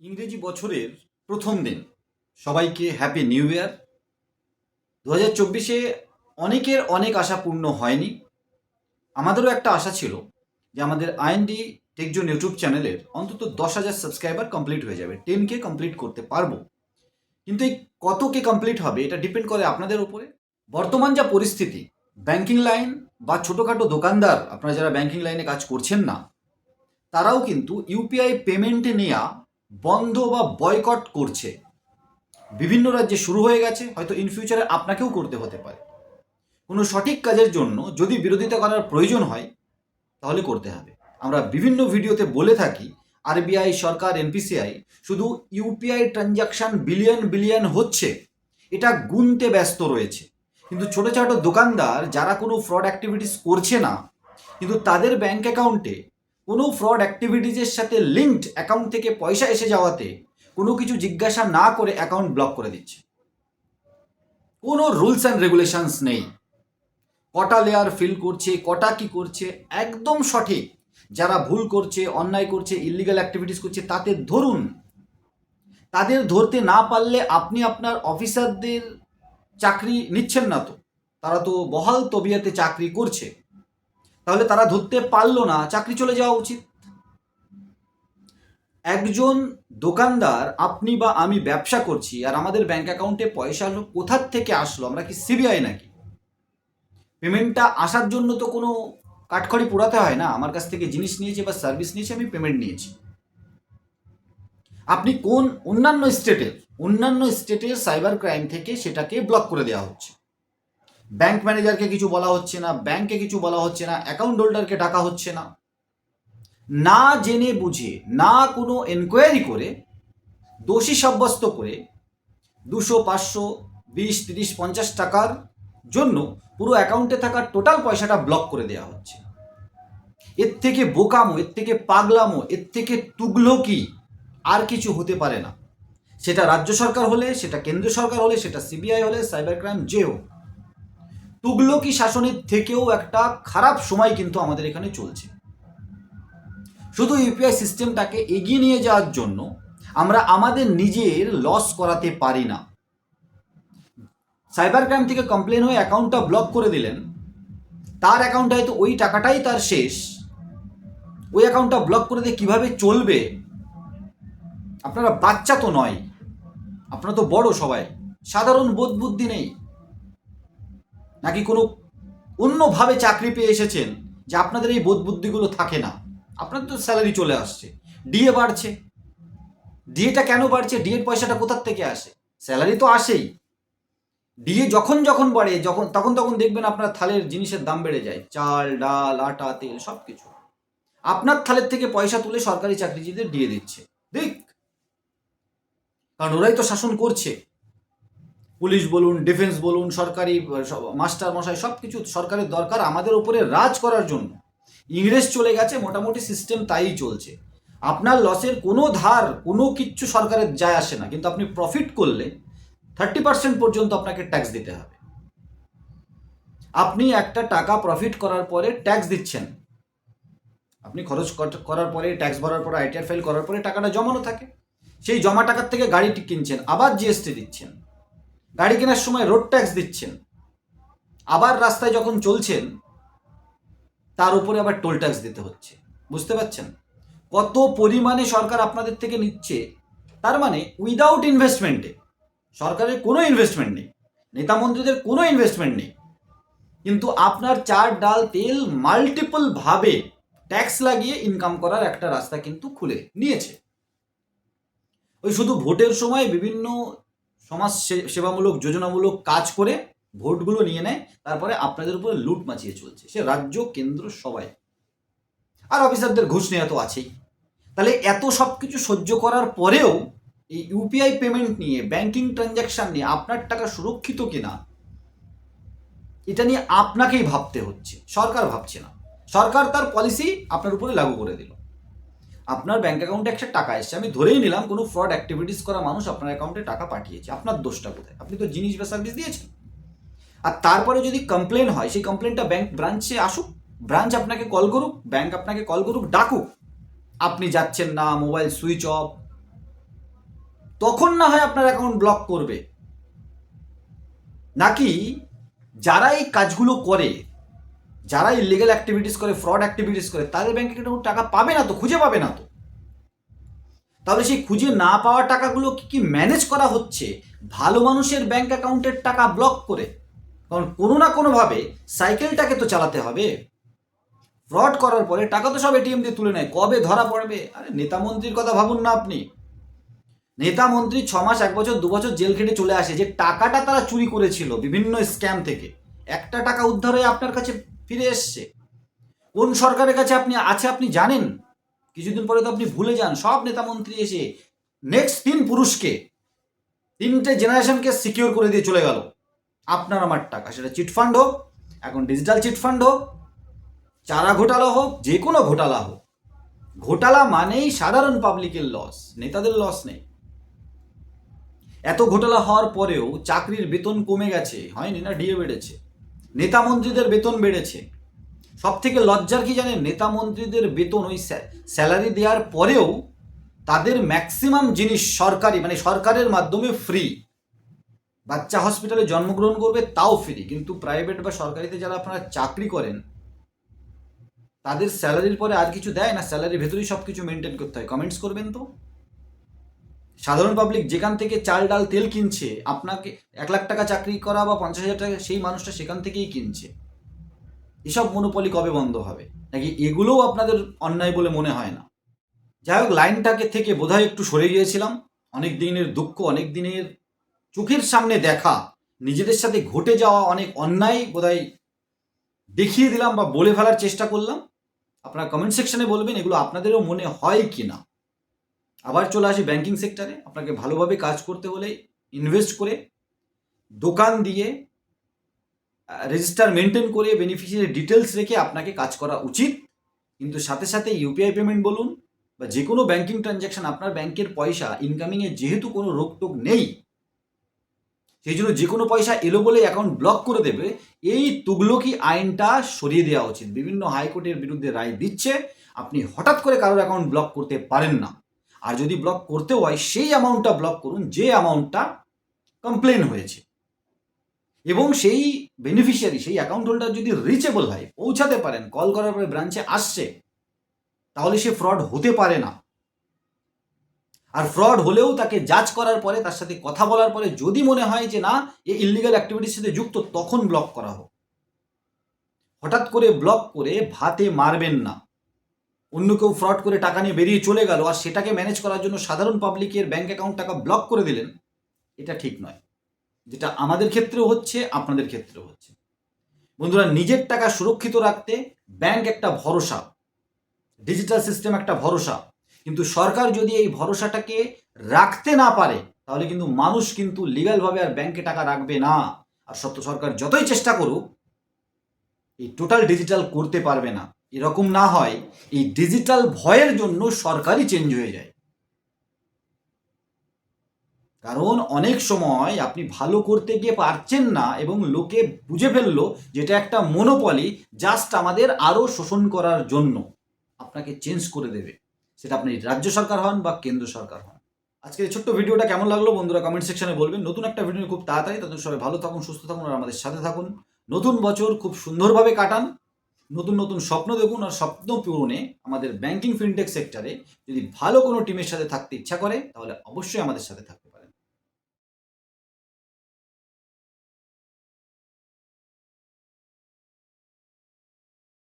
ইংরেজি বছরের প্রথম দিন। সবাইকে হ্যাপি নিউ ইয়ার দু হাজার চব্বিশে অনেকের অনেক আশা পূর্ণ হয়নি। আমাদেরও একটা আশা ছিল যে আমাদের আইএনডি টেকজোন ইউটিউব চ্যানেলের অন্তত দশ হাজার সাবস্ক্রাইবার কমপ্লিট হয়ে যাবে। টেন কে কমপ্লিট করতে পারব। কিন্তু এই কত কে কমপ্লিট হবে এটা ডিপেন্ড করে আপনাদের উপরে। বর্তমান যা পরিস্থিতি, ব্যাংকিং লাইন বা ছোটোখাটো দোকানদার, আপনারা যারা ব্যাংকিং লাইনে কাজ করছেন না, তারাও কিন্তু ইউপিআই পেমেন্টে নেওয়া বন্ধ বা বয়কট করছে। বিভিন্ন রাজ্যে শুরু হয়ে গেছে, হয়তো ইন ফিউচারে আপনাকেও করতে হতে পারে। কোনো সঠিক কাজের জন্য যদি বিরোধিতা করার প্রয়োজন হয়, তাহলে করতে হবে। আমরা বিভিন্ন ভিডিওতে বলে থাকি আরবিআই সরকার এনপিসিআই শুধু ইউপিআই ট্রানজাকশন বিলিয়ন বিলিয়ন হচ্ছে, এটা গুনতে ব্যস্ত রয়েছে। কিন্তু ছোটো ছোটো দোকানদার যারা কোনো ফ্রড অ্যাক্টিভিটিস করছে না, কিন্তু তাদের ব্যাংক অ্যাকাউন্টে কোনো ফ্রড অ্যাক্টিভিটিজের সাথে লিঙ্কড অ্যাকাউন্ট থেকে পয়সা এসে যাওয়াতে কোনো কিছু জিজ্ঞাসা না করে অ্যাকাউন্ট ব্লক করে দিচ্ছে। কোনো রুলস অ্যান্ড রেগুলেশনস নেই। কটা লেয়ার ফিল করছে, কটা কি করছে, একদম সঠিক। যারা ভুল করছে, অন্যায় করছে ইলিগাল অ্যাক্টিভিটিস করছে, তাতে ধরুন। তাদের ধরতে না পারলে আপনি আপনার অফিসারদের চাকরি নিচ্ছেন না তো। তারা তো বহাল তবিয়াতে চাকরি করছে। তাহলে তারা ধরতে পারল না, চাকরি চলে যাওয়া উচিত। একজন দোকানদার, আপনি বা আমি ব্যবসা করছি আর আমাদের ব্যাংক অ্যাকাউন্টে পয়সা কোথার থেকে আসলো? আমরা কি সিবিআই নাকি? পেমেন্টটা আসার জন্য তো কোনো কাঠখড়ি পোড়াতে হয় না। আমার কাছ থেকে জিনিস নিয়েছে বা সার্ভিস নিয়েছে, আমি পেমেন্ট নিয়েছি। আপনি কোন অন্যান্য স্টেটের অন্যান্য স্টেটের সাইবার ক্রাইম থেকে সেটাকে ব্লক করে দেওয়া হচ্ছে? ব্যাংক ম্যানেজারকে কিছু বলা হচ্ছে না ব্যাংকে কিছু বলা হচ্ছে না অ্যাকাউন্ট হোল্ডারকে ডাকা হচ্ছে না। না জেনে বুঝে, না কোনো এনকোয়ারি করে, দোষী সাব্যস্ত করে দুশো, পাঁচশো, বিশ, তিরিশ, পঞ্চাশ টাকার জন্য পুরো অ্যাকাউন্টে থাকা টোটাল পয়সাটা ব্লক করে দেওয়া হচ্ছে। এর থেকে বোকামো, এর থেকে পাগলামো, এর থেকে তুগলকি আর কিছু হতে পারে না। সেটা রাজ্য সরকার হলে, সেটা কেন্দ্র সরকার হলে, সেটা সিবিআই হলে সাইবার ক্রাইম যে হোক। তুগলকি শাসনের থেকেও একটা খারাপ সময় কিন্তু আমাদের এখানে চলছে। শুধু ইউপিআই সিস্টেমটাকে এগিয়ে নিয়ে যাওয়ার জন্য আমরা আমাদের নিজের লস করাতে পারি না। সাইবার ক্রাইম থেকে কমপ্লেন হয়ে অ্যাকাউন্টটা ব্লক করে দিলেন। তার অ্যাকাউন্টে হয়তো ওই টাকাটাই তার শেষ। ওই অ্যাকাউন্টটা ব্লক করে দিয়ে কীভাবে চলবে? আপনারা বাচ্চা তো নয়, আপনারা তো বড় সবাই। সাধারণ বোধ বুদ্ধি নেই। নাকি কোনো অন্যভাবে চাকরি পেয়ে এসেছেন যে আপনাদের এই বোধ বুদ্ধিগুলো থাকে না? আপনাদের তো স্যালারি চলে আসছে। ডিএ বাড়ছে। ডিএটা কেন বাড়ছে? ডিএর পয়সাটা কোথার থেকে আসে? স্যালারি তো আসেই। ডিএ যখন যখন বাড়ে, যখন তখন তখন দেখবেন আপনার থালের জিনিসের দাম বেড়ে যায়। চাল, ডাল, আটা, তেল সব কিছু আপনার থালের থেকে পয়সা তুলে সরকারি চাকরিজীবীদের দিয়ে দিচ্ছে। দেখ। কারণ ওরাই তো শাসন করছে। পুলিশ বলুন, ডিফেন্স বলুন, সরকারি মাস্টার মশাই সব কিছু সরকারের দরকার আমাদের উপরে রাজ করার জন্য। ইংরেজ চলে গেছে, মোটামুটি সিস্টেম তাই চলছে। আপনার লসের কোনো ধার, কোনো কিচ্ছু সরকারের যায় আসে না। কিন্তু আপনি প্রফিট করলে থার্টি পার্সেন্ট পর্যন্ত আপনাকে ট্যাক্স দিতে হবে। আপনি একটা টাকা প্রফিট করার পরে ট্যাক্স দিচ্ছেন। আপনি খরচ করার পরে ট্যাক্স ভরার পরে আইটিআর ফাইল করার পরে টাকাটা জমানো থাকে। সেই জমা টাকার থেকে গাড়িটি কিনছেন, আবার জিএসটি দিচ্ছেন। গাড়ি কেনার সময় রোড ট্যাক্স দিচ্ছেন। আবার রাস্তায় যখন চলছেন, তার উপরে আবার টোল ট্যাক্স দিতে হচ্ছে। বুঝতে পারছেন? কত পরিমাণে সরকার আপনাদের থেকে নিচ্ছে, তার মানে উইদাউট ইনভেস্টমেন্টে সরকারের কোনো ইনভেস্টমেন্ট নেই, নেতা মন্ত্রীদের কোনো ইনভেস্টমেন্ট নেই। কিন্তু আপনার চার ডাল তেল মাল্টিপল ভাবে ট্যাক্স লাগিয়ে ইনকাম করার একটা রাস্তা কিন্তু খুলে নিয়েছে। ওই শুধু ভোটের সময় বিভিন্ন সমাজ সেবামূলক, যোজনামূলক কাজ করে ভোটগুলো নিয়ে নেয়, তারপরে আপনাদের উপরে লুট মাচিয়ে চলছে। সে রাজ্য, কেন্দ্র, সবাই। আর অফিসারদের ঘুষ নেওয়া তো আছেই। তাহলে এত সব কিছু সহ্য করার পরেও এই ইউপিআই পেমেন্ট নিয়ে ব্যাংকিং ট্রানজ্যাকশন নিয়ে আপনার টাকা সুরক্ষিত কিনা, এটা নিয়ে আপনাকেই ভাবতে হচ্ছে। সরকার ভাবছে না। সরকার তার পলিসি আপনার উপরে লাগু করে দিল। আপনার ব্যাংক অ্যাকাউন্টে একটা টাকা এসছে। আমি ধরেই নিলাম কোনো ফ্রড অ্যাক্টিভিটিস করা মানুষ আপনার অ্যাকাউন্টে টাকা পাঠিয়েছে। আপনার দোষটা কোথায়? আপনি তো জিনিস বা সার্ভিস দিয়েছেন। আর তারপরে যদি কমপ্লেন হয়, সেই কমপ্লেনটা ব্যাংক ব্রাঞ্চে আসুক ব্রাঞ্চ আপনাকে কল করুক ব্যাংক আপনাকে কল করুক, ডাকুক। আপনি যাচ্ছেন না মোবাইল সুইচ অফ তখন না হয় আপনার অ্যাকাউন্ট ব্লক করবে। নাকি যারা এই কাজগুলো করে যারা ইলিগাল অ্যাক্টিভিটিস করে ফ্রড অ্যাক্টিভিটিস করে, তাদের ব্যাংকে কোনো টাকা পাবে না তো, খুঁজে পাবে না তো। তাহলে সেই খুঁজে না পাওয়া টাকাগুলো কি কি ম্যানেজ করা হচ্ছে? ভালো মানুষের ব্যাংক অ্যাকাউন্টের টাকা ব্লক করে। কারণ কোনো না কোনোভাবে সাইকেলটাকে তো চালাতে হবে। ফ্রড করার পরে টাকা তো সব এটিএম দিয়ে তুলে নেয়। কবে ধরা পড়বে? আরে নেতা মন্ত্রীর কথা ভাবুন না আপনি। নেতা মন্ত্রী ছ মাস, এক বছর, দু বছর জেল খেটে চলে আসে। যে টাকাটা তারা চুরি করেছিল বিভিন্ন স্ক্যাম থেকে, একটা টাকা উদ্ধার হয়ে আপনার কাছে ফিরে এসছে। কোন সরকারের কাছে আপনি আছে আপনি জানেন? কিছুদিন পরে তো আপনি ভুলে যান। সব নেতা মন্ত্রী এসে নেক্সট তিন পুরুষকে, তিনটে জেনারেশনকে সিকিউর করে দিয়ে চলে গেল। আপনার আমার টাকা। সেটা চিটফান্ড হোক, এখন ডিজিটাল চিটফান্ড হোক, চারা ঘোটালা হোক, যে কোনো ঘোটালা হোক। ঘোটালা মানেই সাধারণ পাবলিকের লস নেতাদের লস নেই। এত ঘোটালা হওয়ার পরেও চাকরির বেতন কমে গেছে। হয়নি না? ডিএ বেড়েছে। নেতা মন্ত্রীদের বেতন বেড়েছে। সব থেকে লজ্জার কি জানেন? নেতা মন্ত্রীদের বেতন ওই স্যালারি দেওয়ার পরেও তাদের ম্যাক্সিমাম জিনিস সরকারি মানে সরকারের মাধ্যমে ফ্রি। বাচ্চা হসপিটালে জন্মগ্রহণ করবে তাও ফ্রি, কিন্তু প্রাইভেট বা সরকারিতে যারা আপনারা চাকরি করেন, তাদের স্যালারির পরে আর কিছু দেয় না, স্যালারির ভেতরেই সব কিছু মেনটেন করতে হয়। কমেন্টস করবেন তো? সাধারণ পাবলিক যেখান থেকে চাল, ডাল, তেল কিনছে, আপনাকে এক লাখ টাকা চাকরি করা বা পঞ্চাশ হাজার টাকা, সেই মানুষটা সেখান থেকেই কিনছে। এসব মনোপলি কবে বন্ধ হবে? নাকি এগুলোও আপনাদের অন্যায় বলে মনে হয় না? যাই হোক, লাইনটাকে থেকে বোধহয় একটু সরে গিয়েছিলাম। অনেক দিনের দুঃখ, অনেক দিনের চোখের সামনে দেখা, নিজেদের সাথে ঘটে যাওয়া অনেক অন্যায় বোধহয় দেখিয়ে দিলাম বা বলে ফেলার চেষ্টা করলাম। আপনারা কমেন্ট সেকশনে বলবেন, এগুলো আপনাদেরও মনে হয় কি না আবার চলে আসি ব্যাংকিং সেক্টরে আপনাকে ভালোভাবে কাজ করতে হলে ইনভেস্ট করে, দোকান দিয়ে রেজিস্টার মেনটেন করে বেনিফিশিয়ারি ডিটেলস রেখে আপনাকে কাজ করা উচিত। কিন্তু সাথে সাথে ইউপিআই পেমেন্ট বলুন বা যে কোনো ব্যাংকিং ট্রানজ্যাকশন আপনার ব্যাংকের পয়সা ইনকামিংয়ে যেহেতু কোনো রোগটোক নেই, সেই জন্য যে কোনো পয়সা এলো বলে অ্যাকাউন্ট ব্লক করে দেবে, এই তুগলকি আইনটা সরিয়ে দেওয়া উচিত। বিভিন্ন হাইকোর্টের বিরুদ্ধে রায় দিচ্ছে, আপনি হঠাৎ করে কারোর অ্যাকাউন্ট ব্লক করতে পারেন না। আর যদি ব্লক করতেও হয়, সেই অ্যামাউন্টটা ব্লক করুন, যে অ্যামাউন্টটা কমপ্লেন হয়েছে। এবং সেই বেনিফিশিয়ারি সেই অ্যাকাউন্ট হোল্ডার যদি রিচেবল হয়, পৌঁছাতে পারেন কল করার পরে ব্রাঞ্চে আসছে, তাহলে সে ফ্রড হতে পারে না। আর ফ্রড হলেও তাকে জাজ করার পরে, তার সাথে কথা বলার পরে যদি মনে হয় যে না, এ ইলিগাল অ্যাক্টিভিটির সাথে যুক্ত, তখন ব্লক করা হোক। হঠাৎ করে ব্লক করে ভাতে মারবেন না। অন্য কেউ ফ্রড করে টাকা নিয়ে বেরিয়ে চলে গেল আর সেটাকে ম্যানেজ করার জন্য সাধারণ পাবলিকের ব্যাংক অ্যাকাউন্ট টাকা ব্লক করে দিলেন, এটা ঠিক নয়। যেটা আমাদের ক্ষেত্রেও হচ্ছে, আপনাদের ক্ষেত্রেও হচ্ছে। বন্ধুরা, নিজের টাকা সুরক্ষিত রাখতে ব্যাংক একটা ভরসা ডিজিটাল সিস্টেম একটা ভরসা। কিন্তু সরকার যদি এই ভরসাটাকে রাখতে না পারে, তাহলে কিন্তু মানুষ কিন্তু লিগালভাবে আর ব্যাংকে টাকা রাখবে না। আর সত্য সরকার যতই চেষ্টা করুক, এই টোটাল ডিজিটাল করতে পারবে না। এরকম না হয়, এই ডিজিটাল ভয়ের জন্য সরকারই চেঞ্জ হয়ে যায়। কারণ অনেক সময় আপনি ভালো করতে গিয়ে পারছেন না এবং লোকে বুঝে ফেলল যেটা একটা মনোপলি জাস্ট আমাদের আরও শোষণ করার জন্য আপনাকে চেঞ্জ করে দেবে। সেটা আপনি রাজ্য সরকার হন বা কেন্দ্র সরকার হন। আজকে এই ছোট্ট ভিডিওটা কেমন লাগল বন্ধুরা কমেন্ট সেকশনে বলবেন। নতুন একটা ভিডিও খুব তাড়াতাড়ি তাদের সবাই ভালো থাকুন, সুস্থ থাকুন আর আমাদের সাথে থাকুন। নতুন বছর খুব সুন্দরভাবে কাটান। নতুন নতুন স্বপ্ন দেখুন আর স্বপ্ন পূরণে আমাদের ব্যাংকিং ফিনটেক সেক্টরে যদি ভালো কোনো টিমের সাথে থাকতে ইচ্ছা করে, তাহলে অবশ্যই আমাদের সাথে থাকবে